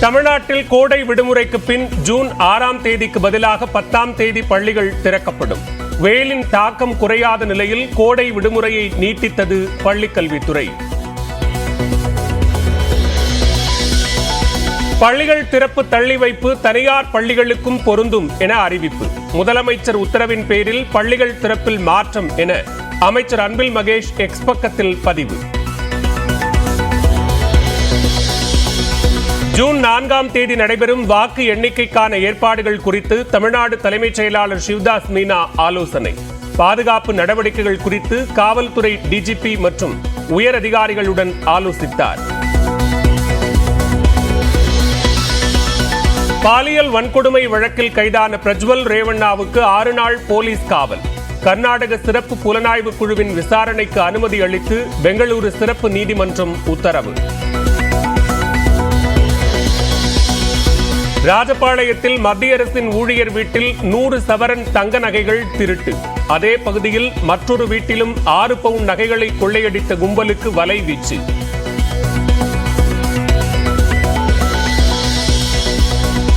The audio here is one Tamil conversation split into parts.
தமிழ்நாட்டில் கோடை விடுமுறைக்கு பின் ஜூன் ஆறாம் தேதிக்கு பதிலாக பத்தாம் தேதி பள்ளிகள் திறக்கப்படும். வெயிலின் தாக்கம் குறையாத நிலையில் கோடை விடுமுறையை நீட்டித்தது பள்ளிக்கல்வித்துறை. பள்ளிகள் திறப்பு தள்ளி வைப்பு தனியார் பள்ளிகளுக்கும் பொருந்தும் என அறிவிப்பு. முதலமைச்சர் உத்தரவின் பேரில் பள்ளிகள் திறப்பில் மாற்றம் என அமைச்சர் அன்பில் மகேஷ் எக்ஸ் பக்கத்தில் பதிவு. ஜூன் நான்காம் தேதி நடைபெறும் வாக்கு எண்ணிக்கைக்கான ஏற்பாடுகள் குறித்து தமிழ்நாடு தலைமைச் செயலாளர் சிவ்தாஸ் மீனா ஆலோசனை. பாதுகாப்பு நடவடிக்கைகள் குறித்து காவல்துறை டிஜிபி மற்றும் உயர் அதிகாரிகளுடன் ஆலோசித்தார். பாலியல் வன்கொடுமை வழக்கில் கைதான பிரஜ்வல் ரேவண்ணாவுக்கு ஆறு நாள் போலீஸ் காவல். கர்நாடக சிறப்பு புலனாய்வு குழுவின் விசாரணைக்கு அனுமதி அளித்து பெங்களூரு சிறப்பு நீதிமன்றம் உத்தரவு. ராஜபாளையத்தில் மத்திய அரசின் ஊழியர் வீட்டில் நூறு சவரன் தங்க நகைகள் திருட்டு. அதே பகுதியில் மற்றொரு வீட்டிலும் ஆறு பவுன் நகைகளை கொள்ளையடித்த கும்பலுக்கு வலை வீச்சு.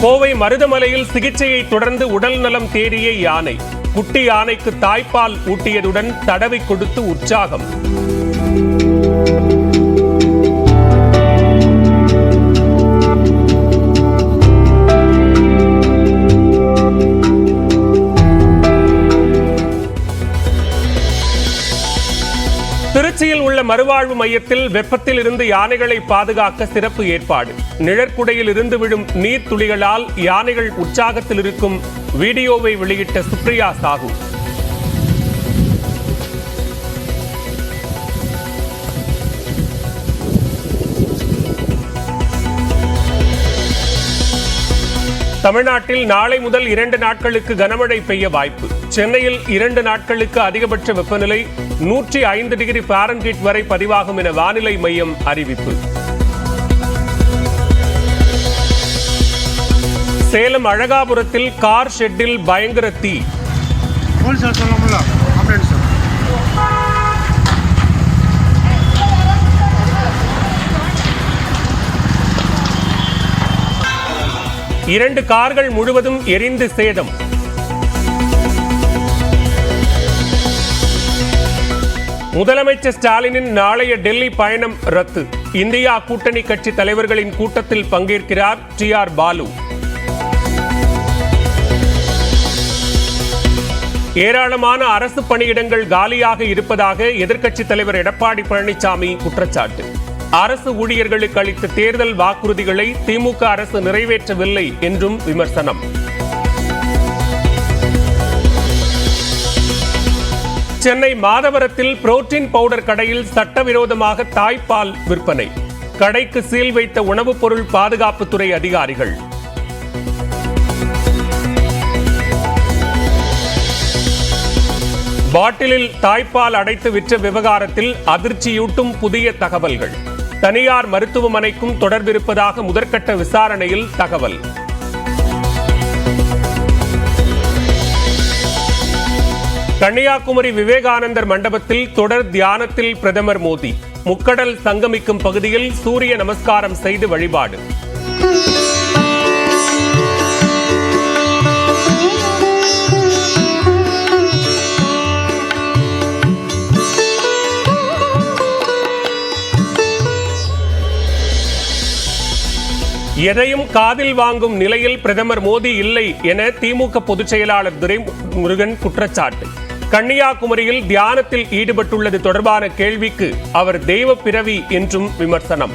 கோவை மருதமலையில் சிகிச்சையை தொடர்ந்து உடல் நலம் தேறிய யானை. குட்டி யானைக்கு தாய்ப்பால் ஊட்டியதுடன் தடவை கொடுத்து உற்சாகம். திருச்சியில் உள்ள மறுவாழ்வு மையத்தில் வெப்பத்தில் இருந்து யானைகளை பாதுகாக்க சிறப்பு ஏற்பாடு. நிழற்குடையில் இருந்து விழும் நீர் துளிகளால் யானைகள் உற்சாகத்தில் இருக்கும் வீடியோவை வெளியிட்ட சுப்ரியா சாகு தமிழ்நாட்டில் நாளை முதல் இரண்டு நாட்களுக்கு கனமழை பெய்ய வாய்ப்பு. சென்னையில் இரண்டு நாட்களுக்கு அதிகபட்ச வெப்பநிலை நூற்றி ஐந்து டிகிரி பாரன்ஹீட் வரை பதிவாகும் என வானிலை மையம் அறிவிப்பு. சேலம் அழகாபுரத்தில் கார் ஷெட்டில் பயங்கர தீ. இரண்டு கார்கள் முழுவதும் எரிந்து சேதம். முதலமைச்சர் ஸ்டாலினின் நாளைய டெல்லி பயணம் ரத்து. இந்தியா கூட்டணி கட்சி தலைவர்களின் கூட்டத்தில் பங்கேற்கிறார் டி ஆர் பாலு. ஏராளமான அரசு பணியிடங்கள் காலியாக இருப்பதாக எதிர்க்கட்சித் தலைவர் எடப்பாடி பழனிசாமி குற்றச்சாட்டு. அரசு ஊழியர்களுக்கு அளித்த தேர்தல் வாக்குறுதிகளை திமுக அரசு நிறைவேற்றவில்லை என்றும் விமர்சனம். சென்னை மாதவரத்தில் புரோட்டீன் பவுடர் கடையில் சட்டவிரோதமாக தாய்ப்பால் விற்பனை. கடைக்கு சீல் வைத்த உணவுப் பொருள் பாதுகாப்புத்துறை அதிகாரிகள். பாட்டிலில் தாய்ப்பால் அடைத்து விற்ற விவகாரத்தில் அதிர்ச்சியூட்டும் புதிய தகவல்கள். தனியார் மருத்துவமனைக்கும் தொடர்பிருப்பதாக முதற்கட்ட விசாரணையில் தகவல். கன்னியாகுமரி விவேகானந்தர் மண்டபத்தில் தொடர் தியானத்தில் பிரதமர் மோடி. முக்கடல் சங்கமிக்கும் பகுதியில் சூரிய நமஸ்காரம் செய்து வழிபாடு. எதையும் காதில் வாங்கும் நிலையில் பிரதமர் மோடி இல்லை என திமுக பொதுச் செயலாளர் துரைமுருகன் குற்றச்சாட்டு. கன்னியாகுமரியில் தியானத்தில் ஈடுபட்டுள்ளது தொடர்பான கேள்விக்கு அவர் தெய்வ பிறவி என்றும் விமர்சனம்.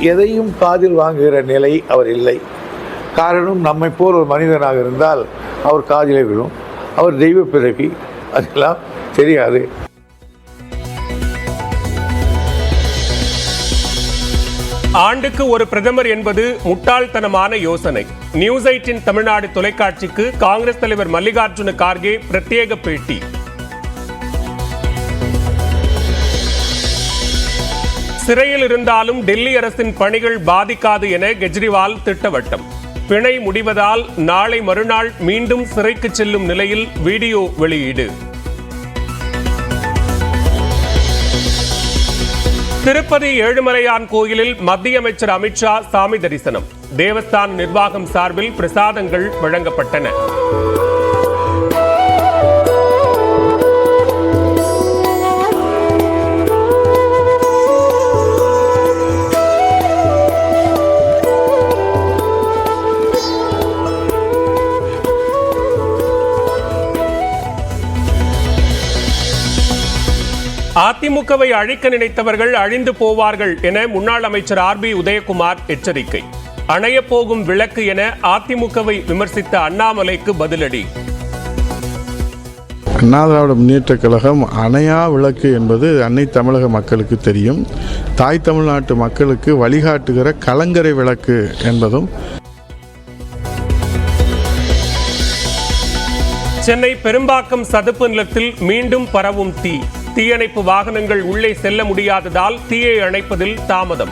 எதையும் காதில் வாங்குகிற நிலை அவர் இல்லை. காரணம் நம்மை போல் ஒரு மனிதனாக இருந்தால் அவர் காதிலே விழும். அவர் தெய்வ பிறவி அதெல்லாம் தெரியாது. ஆண்டுக்கு ஒரு பிரதமர் என்பது முட்டாள்தனமான யோசனை. நியூஸ் எயிட்டின் தமிழ்நாடு தொலைக்காட்சிக்கு காங்கிரஸ் தலைவர் மல்லிகார்ஜுன கார்கே பிரத்யேக பேட்டி. சிறையில் இருந்தாலும் டெல்லி அரசின் பணிகள் பாதிக்காது என கெஜ்ரிவால் திட்டவட்டம். பிணை முடிவதால் நாளை மறுநாள் மீண்டும் சிறைக்கு செல்லும் நிலையில் வீடியோ வெளியீடு. திருப்பதி ஏழுமலையான் கோயிலில் மத்திய அமைச்சர் அமித்ஷா சாமி தரிசனம். தேவஸ்தான நிர்வாகம் சார்பில் பிரசாதங்கள் வழங்கப்பட்டன. அதிமுகவை அழிக்க நினைத்தவர்கள் அழிந்து போவார்கள் என முன்னாள் அமைச்சர் ஆர் பி உதயகுமார் எச்சரிக்கை. அணையப் போகும் விளக்கு என அதிமுகவை விமர்சித்த அண்ணாமலைக்கு பதிலடி. அண்ணா திராவிட முன்னேற்றக் கழகம் அணையா விளக்கு என்பது அன்னை தமிழக மக்களுக்கு தெரியும். தாய் தமிழ்நாட்டு மக்களுக்கு வழிகாட்டுகிற கலங்கரை விளக்கு என்பதும். சென்னை பெரும்பாக்கம் சதுப்பு நிலத்தில் மீண்டும் பரவும் தீ. தீயணைப்பு வாகனங்கள் உள்ளே செல்ல முடியாததால் தீயை அணைப்பதில் தாமதம்.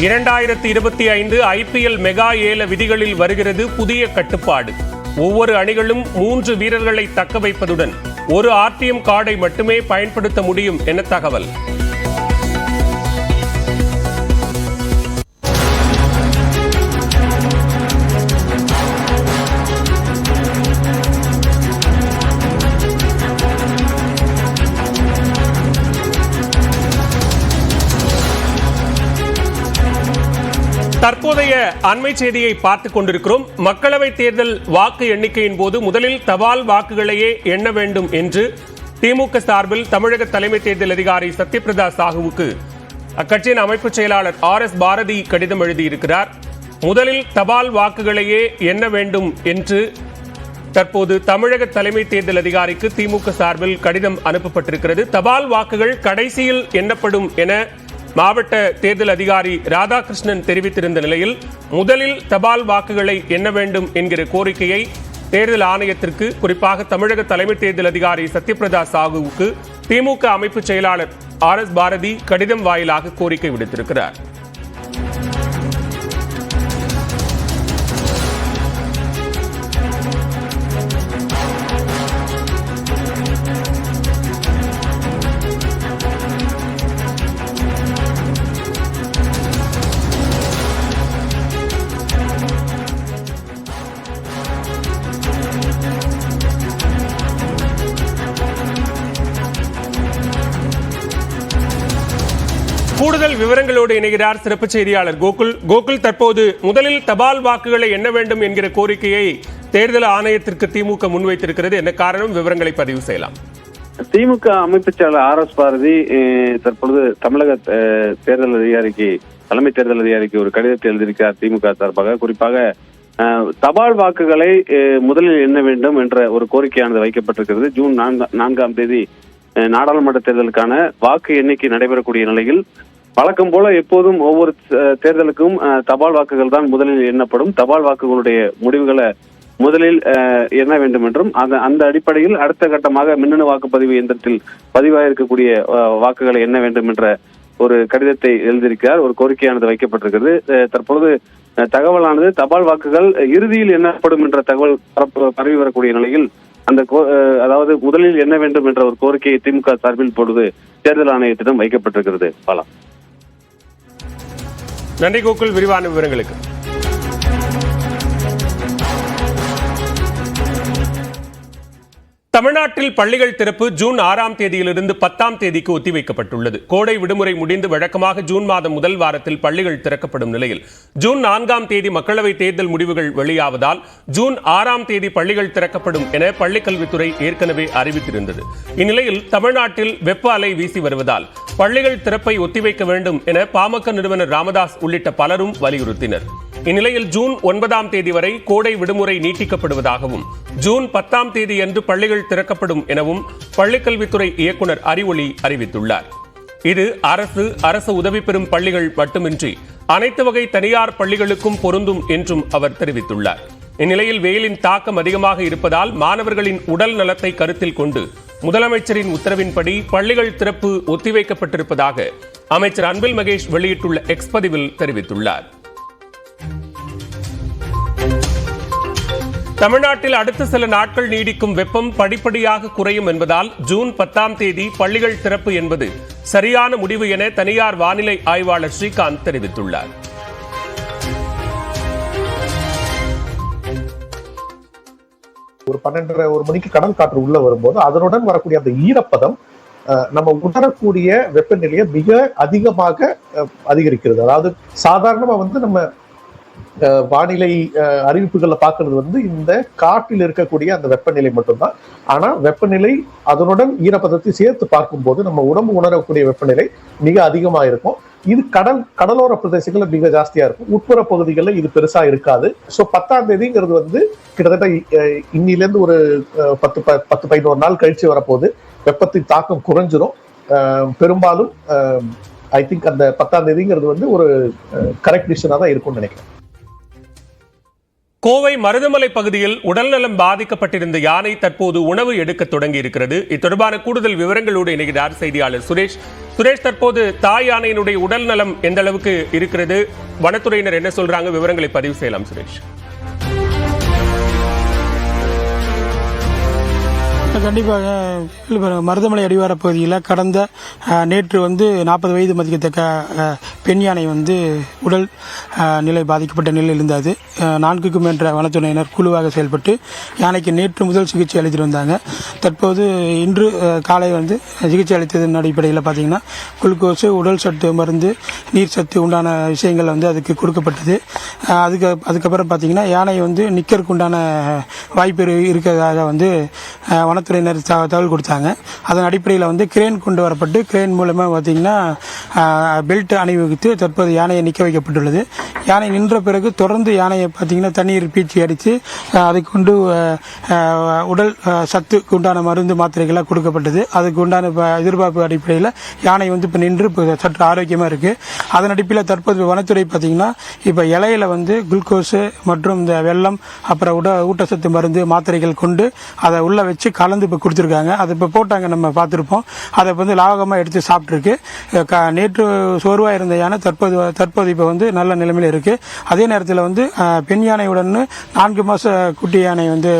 இரண்டாயிரத்தி இருபத்தி ஐந்து ஐபிஎல் மெகா ஏல விதிகளில் வருகிறது புதிய கட்டுப்பாடு. ஒவ்வொரு அணிகளும் மூன்று வீரர்களை தக்க வைப்பதுடன் ஒரு ஆர்டிஎம் கார்டை மட்டுமே பயன்படுத்த முடியும் என தகவல். தற்போதைய அண்மை செய்தியை பார்த்துக் கொண்டிருக்கிறோம். மக்களவை தேர்தல் வாக்கு எண்ணிக்கையின் போது முதலில் தபால் வாக்குகளையே எண்ண வேண்டும் என்று திமுக சார்பில் தமிழக தலைமை தேர்தல் அதிகாரி சத்யபிரதா சாஹுவுக்கு அக்கட்சியின் அமைப்பு செயலாளர் ஆர் எஸ் பாரதி கடிதம் எழுதியிருக்கிறார். முதலில் தபால் வாக்குகளையே எண்ண வேண்டும் என்று தற்போது தமிழக தலைமை தேர்தல் அதிகாரிக்கு திமுக சார்பில் கடிதம் அனுப்பப்பட்டிருக்கிறது. தபால் வாக்குகள் கடைசியில் எண்ணப்படும் என மாவட்ட தேர்தல் அதிகாரி ராதாகிருஷ்ணன் தெரிவித்திருந்த நிலையில் முதலில் தபால் வாக்குகளை எண்ண வேண்டும் என்கிற கோரிக்கையை தேர்தல் ஆணையத்திற்கு குறிப்பாக தமிழக தலைமை தேர்தல் அதிகாரி சத்யபிரதா சாகுவுக்கு திமுக அமைப்பு செயலாளர் ஆர் எஸ் பாரதி கடிதம் வாயிலாக கோரிக்கை விடுத்திருக்கிறார். கூடுதல் விவரங்களோடு இணைகிறார் சிறப்பு செய்தியாளர் கோகுல். கோகுல் தற்போது முதலில் தபால் வாக்குகளை எண்ண வேண்டும் என்கிற கோரிக்கையை தேர்தல் ஆணையத்திற்கு திமுக முன்வைத்திருக்கிறது. என்ன காரணம்? விவரங்களை பதிவு செய்யலாம். திமுக அமைப்புச் செயலர் ஆர் எஸ் பாரதி அஹ், தற்பொழுது தமிழக அஹ், தேர்தல் அதிகாரிக்கு தலைமை தேர்தல் அதிகாரிக்கு ஒரு கடிதத்தை எழுதியிருக்கிறார் திமுக சார்பாக. குறிப்பாக அஹ், தபால் வாக்குகளை அஹ், முதலில் எண்ண வேண்டும் என்ற ஒரு கோரிக்கையானது வைக்கப்பட்டிருக்கிறது. ஜூன் நான்காம் தேதி நாடாளுமன்ற தேர்தலுக்கான வாக்கு எண்ணிக்கை நடைபெறக்கூடிய நிலையில் வழக்கம் போல எப்போதும் ஒவ்வொரு தேர்தலுக்கும் தபால் வாக்குகள் தான் முதலில் எண்ணப்படும். தபால் வாக்குகளுடைய முடிவுகளை முதலில் எண்ண வேண்டும் என்றும் அந்த அந்த அடிப்படையில் அடுத்த கட்டமாக மின்னணு வாக்குப்பதிவு இயந்திரத்தில் பதிவாக இருக்கக்கூடிய வாக்குகளை எண்ண வேண்டும் என்ற ஒரு கடிதத்தை எழுதியிருக்கிறார். ஒரு கோரிக்கையானது வைக்கப்பட்டிருக்கிறது. தற்பொழுது தகவலானது தபால் வாக்குகள் இறுதியில் எண்ணப்படும் என்ற தகவல் பரவி வரக்கூடிய நிலையில் அந்த கோ- அதாவது முதலில் என்ன வேண்டும் என்ற ஒரு கோரிக்கையை திமுக சார்பில் பொழுது தேர்தல் ஆணையத்திடம் வைக்கப்பட்டிருக்கிறது. பாலா. நன்றி கோகுல். விரிவான விவரங்களுக்கு. தமிழ்நாட்டில் பள்ளிகள் திறப்பு ஜூன் ஆறாம் தேதியிலிருந்து பத்தாம் தேதிக்கு ஒத்திவைக்கப்பட்டுள்ளது. கோடை விடுமுறை முடிந்து வழக்கமாக ஜூன் மாதம் முதல் வாரத்தில் பள்ளிகள் திறக்கப்படும் நிலையில் ஜூன் நான்காம் தேதி மக்களவைத் தேர்தல் முடிவுகள் வெளியாவதால் ஜூன் ஆறாம் தேதி பள்ளிகள் திறக்கப்படும் என பள்ளிக்கல்வித்துறை ஏற்கனவே அறிவித்திருந்தது. இந்நிலையில் தமிழ்நாட்டில் வெப்ப அலை வீசி வருவதால் பள்ளிகள் திறப்பை ஒத்திவைக்க வேண்டும் என பாமக நிறுவனர் ராமதாஸ் உள்ளிட்ட பலரும் வலியுறுத்தினர். இந்நிலையில் ஜூன் ஒன்பதாம் தேதி வரை கோடை விடுமுறை நீட்டிக்கப்படுவதாகவும் ஜூன் பத்தாம் தேதி அன்று பள்ளிகள் திறக்கப்படும் எனவும் பள்ளிக்கல்வித்துறை இயக்குநர் அறிவொளி அறிவித்துள்ளார். இது அரசு அரசு உதவி பெறும் பள்ளிகள் மட்டுமின்றி அனைத்து வகை தனியார் பள்ளிகளுக்கும் பொருந்தும் என்றும் அவர் தெரிவித்துள்ளார். இந்நிலையில் வெயிலின் தாக்கம் அதிகமாக இருப்பதால் மாணவர்களின் உடல் நலத்தை கருத்தில் கொண்டு முதலமைச்சரின் உத்தரவின்படி பள்ளிகள் திறப்பு ஒத்திவைக்கப்பட்டிருப்பதாக அமைச்சர் அன்பில் மகேஷ் வெளியிட்டுள்ள எக்ஸ் பதிவில் தெரிவித்துள்ளார். தமிழ்நாட்டில் அடுத்த சில நாட்கள் நீடிக்கும் வெப்பம் படிப்படியாக குறையும் என்பதால் ஜூன் பத்தாம் தேதி பள்ளிகள் திறப்பு என்பது சரியான முடிவு என தனியார் வானிலை ஆய்வாளர் ஸ்ரீகாந்த் தெரிவித்துள்ளார். ஒரு பன்னெண்டரை ஒரு மணிக்கு கடல் காற்று உள்ள வரும்போது அதனுடன் வரக்கூடிய அந்த ஈரப்பதம் நம்ம உணரக்கூடிய வெப்பநிலையை மிக அதிகமாக அஹ், அதிகரிக்கிறது. அதாவது சாதாரணமா வந்து நம்ம வானிலை அஹ், அறிவிப்புகள்ல வந்து இந்த காற்றில் இருக்கக்கூடிய அந்த வெப்பநிலை மட்டும்தான். ஆனா வெப்பநிலை அதனுடன் ஈரப்பதத்தை சேர்த்து பார்க்கும்போது நம்ம உடம்பு உணரக்கூடிய வெப்பநிலை மிக அதிகமா இருக்கும். இது கடல் கடலோர பிரதேசங்கள்ல மிக ஜாஸ்தியா இருக்கும். உட்புற பகுதிகளில் இது பெருசா இருக்காது. ஸோ பத்தாம் தேதிங்கிறது வந்து கிட்டத்தட்ட இன்னிலேருந்து ஒரு பத்து ப- பத்து பதினோரு நாள் கழிச்சு வரப்போகுது. வெப்பத்தின் தாக்கம் குறைஞ்சிரும். அஹ், பெரும்பாலும் ஐ திங்க் அந்த பத்தாம் தேதிங்கிறது வந்து ஒரு கரெக்ட் டிசிஷனாக தான் இருக்கும்னு நினைக்கிறேன். கோவை மருதமலை பகுதியில் உடல்நலம் பாதிக்கப்பட்டிருந்த யானை தற்போது உணவு எடுக்க தொடங்கி இருக்கிறது இத்தொடர்பான கூடுதல் விவரங்களோடு இணைகிறார் செய்தியாளர் சுரேஷ். சுரேஷ் தற்போது தாய் யானையினுடைய உடல் நலம் எந்த அளவுக்கு இருக்கிறது? வனத்துறையினர் என்ன சொல்றாங்க? விவரங்களை பதிவு செய்யலாம் சுரேஷ். கண்டிப்பாக மருதமலை அடிவார பகுதியில் கடந்த நேற்று வந்து நாற்பது வயது மதிக்கத்தக்க பெண் யானை வந்து உடல் நிலை பாதிக்கப்பட்ட நிலையில் இருந்தது. நான்குக்கும் மேன்ற வனத்துறையினர் குழுவாக செயல்பட்டு யானைக்கு நேற்று முதல் சிகிச்சை அளித்துட்டு வந்தாங்க. தற்போது இன்று காலை வந்து சிகிச்சை அளித்ததன் அடிப்படையில் பார்த்தீங்கன்னா குளுக்கோஸு உடல் சத்து மருந்து நீர் சத்து உண்டான விஷயங்கள் வந்து அதுக்கு கொடுக்கப்பட்டது. அதுக்கு அதுக்கப்புறம் பார்த்தீங்கன்னா யானை வந்து நிற்கிறதுக்கு உண்டான வாய்ப்பு இருக்கிறதாக வந்து அஹ், காவல்துறையினர் தகவல் கொடுத்தாங்க. அதன் அடிப்படையில் வந்து கிரேன் கொண்டு வரப்பட்டு கிரேன் மூலமாக பார்த்தீங்கன்னா பெல்ட் அணிவகுத்து தற்போது யானையை நிற்க வைக்கப்பட்டுள்ளது. யானை நின்ற பிறகு தொடர்ந்து யானையை பார்த்தீங்கன்னா தண்ணீர் பீச்சி அடித்து அஹ், அதை கொண்டு உடல் சத்துக்கு உண்டான மருந்து மாத்திரைகளாக கொடுக்கப்பட்டது. அதுக்கு உண்டான எதிர்பார்ப்பு அடிப்படையில் யானை வந்து இப்போ நின்று இப்போ சற்று ஆரோக்கியமாக இருக்குது அதன் அடிப்படையில் தற்போது வனத்துறை பார்த்தீங்கன்னா இப்போ இலையில வந்து குளுக்கோஸு மற்றும் இந்த வெள்ளம் அப்புறம் உட ஊட்டச்சத்து மருந்து மாத்திரைகள் கொண்டு அதை உள்ளே வச்சு கலந்து இப்போ கொடுத்துருக்காங்க அது இப்போ போட்டாங்க நம்ம பார்த்துருப்போம். அதை வந்து லாவகமாக எடுத்து சாப்பிட்ருக்கு க- நேற்று சோர்வாக இருந்த யானை தற்போது தற்போது இப்போ வந்து நல்ல நிலைமையில் இருக்குது அதே நேரத்தில் வந்து பெண் யானையுடன் நான்கு மாத குட்டி யானை வந்து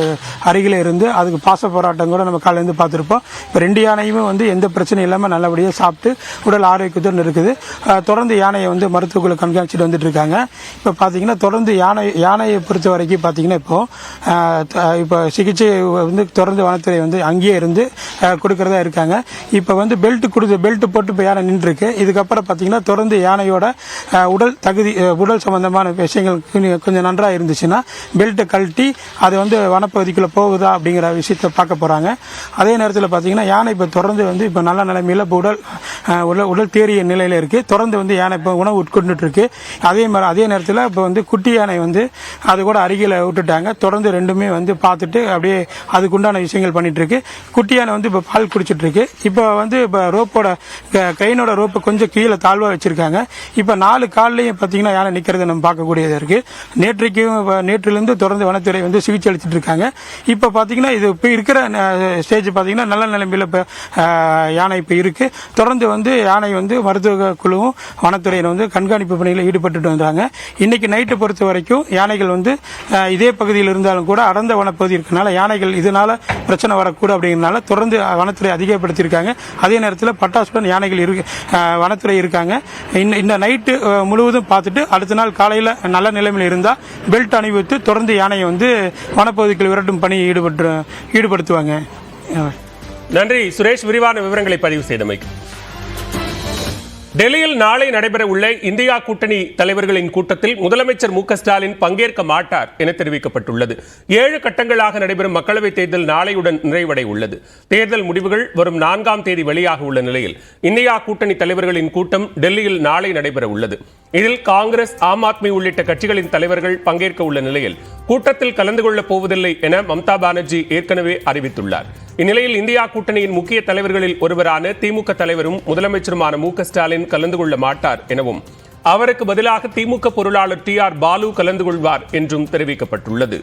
அருகில் இருந்து அதுக்கு பாச போராட்டம் கூட நம்ம காலையிலேருந்து பார்த்துருப்போம். இப்போ ரெண்டு யானையுமே வந்து எந்த பிரச்சனையும் இல்லாமல் நல்லபடியாக சாப்பிட்டு உடல் ஆரோக்கியத்துடன் இருக்குது. தொடர்ந்து யானையை வந்து மருத்துவக்குள்ளே கண்காணிச்சிட்டு வந்துட்டு இருக்காங்க. இப்போ பார்த்தீங்கன்னா தொடர்ந்து யானை யானையை பொறுத்த வரைக்கும் பார்த்தீங்கன்னா இப்போ இப்போ சிகிச்சை வந்து தொடர்ந்து வனத்துறை வந்து அங்கேயே இருந்து கொடுக்குறதா கொடுக்கறதா இருக்காங்க. இப்போ வந்து பெல்ட் கொடுத்து பெல்ட் போட்டு இப்போ யானை நின்றுருக்கு. இதுக்கப்புறம் பார்த்தீங்கன்னா தொடர்ந்து யானையோட உடல் தகுதி உடல் சம்பந்தமான விஷயங்கள் கொஞ்சம் கொஞ்சம் நன்றாக இருந்துச்சுன்னா பெல்ட்டை கழட்டி அது வந்து வனப்பகுதிக்குள்ளே போகுதா அப்படிங்கிற விஷயத்தை பார்க்க போகிறாங்க அதே நேரத்தில் பார்த்தீங்கன்னா யானை இப்போ தொடர்ந்து வந்து இப்போ நல்ல நிலைமையில் இப்போ உடல் உடல் உடல் தேறிய நிலையில் இருக்குது தொடர்ந்து வந்து யானை இப்போ உணவு உட்கொண்டுட்டு இருக்கு. அதே மாதிரி அதே நேரத்தில் இப்போ வந்து குட்டி யானை வந்து அது கூட அருகில் விட்டுட்டாங்க. தொடர்ந்து ரெண்டுமே வந்து பார்த்துட்டு அப்படியே அதுக்குண்டான விஷயங்கள் பண்ணிட்டு இருக்கு. குட்டியானை வந்து இப்போ பால் குடிச்சிட்டு இருக்கு இப்போ வந்து இப்போ ரோப்போட கையினோட ரோப்பை கொஞ்சம் கீழே தாழ்வாக வச்சிருக்காங்க. இப்போ நாலு கால்லையும் பார்த்தீங்கன்னா யானை நிற்கிறத நம்ம பார்க்கக்கூடியதாக இருக்கு. நேற்றைக்கும் இப்போ நேற்றிலிருந்து தொடர்ந்து வனத்துறை வந்து சிகிச்சை அளிச்சிட்டு இருக்காங்க. இப்போ பார்த்தீங்கன்னா இது இப்போ இருக்கிற ஸ்டேஜ் பார்த்தீங்கன்னா நல்ல நிலைமையில் இப்போ யானை இப்போ இருக்கு. தொடர்ந்து வந்து யானை வந்து மருத்துவ குழுவும் வனத்துறையினர் வந்து கண்காணிப்பு பணியில் ஈடுபட்டுட்டு வந்தாங்க. இன்னைக்கு நைட்டு பொறுத்த வரைக்கும் யானைகள் வந்து இதே பகுதியில் இருந்தாலும் கூட அடர்ந்த வனப்பகுதி இருக்கனால யானைகள் இதனால பிரச்சனை வரக்கூடும் அப்படிங்கிறனால தொடர்ந்து வனத்துறை அதிகப்படுத்தியிருக்காங்க. அதே நேரத்தில் பட்டாசுடன் யானைகள் இருக்கு வனத்துறை இருக்காங்க. இந்த- இந்த நைட்டு முழுவதும் பார்த்துட்டு அடுத்த நாள் காலையில் நல்ல நிலைமையில் இருந்தால் பெல்ட் அணிவித்து தொடர்ந்து யானையை வந்து வனப்பகுதிகள் விரட்டும் பணி ஈடுபட்டு ஈடுபடுத்துவாங்க. நன்றி. சுரேஷ் விரிவான விவரங்களை பதிவு செய்தமைக்கு. டெல்லியில் நாளை நடைபெற உள்ள இந்தியா கூட்டணி தலைவர்களின் கூட்டத்தில் முதலமைச்சர் மு ஸ்டாலின் பங்கேற்க மாட்டார் என தெரிவிக்கப்பட்டுள்ளது. ஏழு கட்டங்களாக நடைபெறும் மக்களவைத் தேர்தல் நாளையுடன் நிறைவடை உள்ளது தேர்தல் முடிவுகள் வரும் நான்காம் தேதி வெளியாக உள்ள நிலையில் இந்தியா கூட்டணி தலைவர்களின் கூட்டம் டெல்லியில் நாளை நடைபெற உள்ளது இதில் காங்கிரஸ் ஆம் ஆத்மி உள்ளிட்ட கட்சிகளின் தலைவர்கள் பங்கேற்க உள்ள நிலையில் கூட்டத்தில் கலந்து கொள்ளப் போவதில்லை என மம்தா பானர்ஜி ஏற்கனவே அறிவித்துள்ளார். இந்நிலையில் இந்தியா கூட்டணியின் முக்கிய தலைவர்களில் ஒருவரான திமுக தலைவரும் முதலமைச்சருமான மு ஸ்டாலின் கலந்து கொள்ள மாட்டார் எனவும் அவருக்கு பதிலாக திமுக பொருளாளர் டி ஆர் பாலு கலந்து கொள்வார் என்றும் தெரிவிக்கப்பட்டுள்ளது.